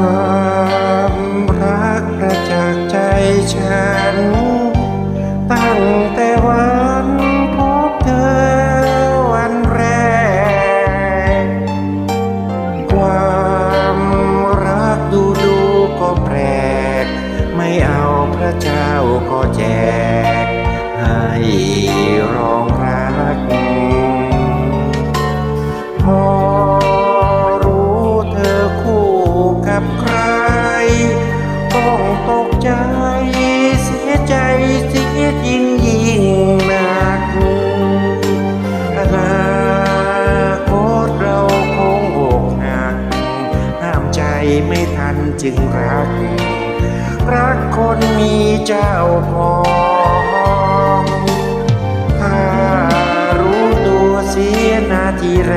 ความรักประจากใจฉัน ตั้งแต่วัน จึงรัก รักคนมีเจ้าของถ้ารู้ตัวเสียนาทีแร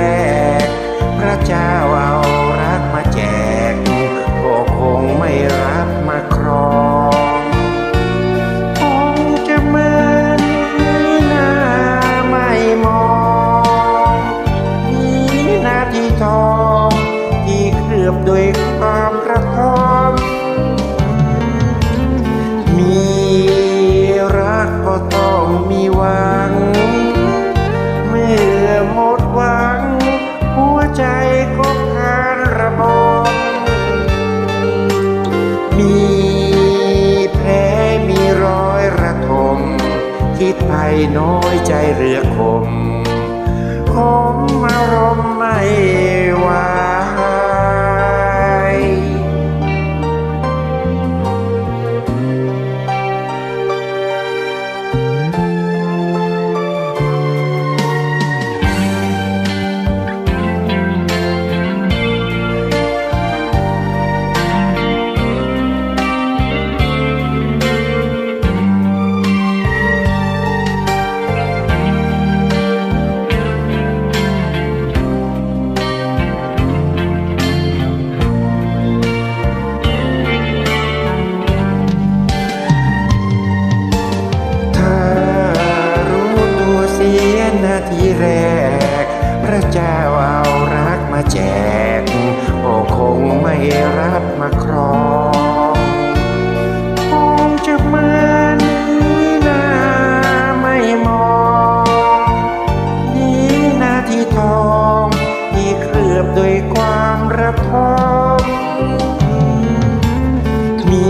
ก พระเจ้าเอารักมาแจกก็คงไม่รับมาครองคงจะเมินหน้าไม่มองนี่นาทีทอง บด้วยความระทมมีรักก็ต้องมีหวัง เมื่อหมดหวัง หัวใจก็พานระบมมีแผลมีรอยระทมคิดไปน้อยใจเรือคมคอ ทีแรก พระเจ้าเอารักมาแจกก็คงไม่รับมาครองคงจะมือนหน้าไม่มองนี่นาที่ทองที่เคลือบด้วยความระทมมี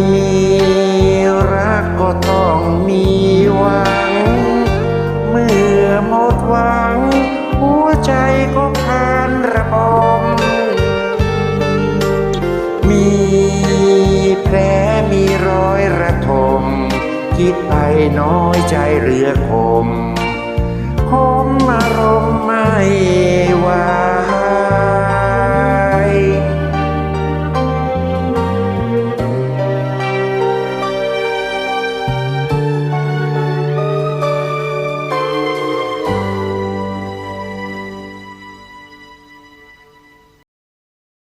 รักก็ต้ อหมดหวัง หัวใจก็พานระบม มีแผลมีรอยระทม คิดไปน้อยใจเรือคม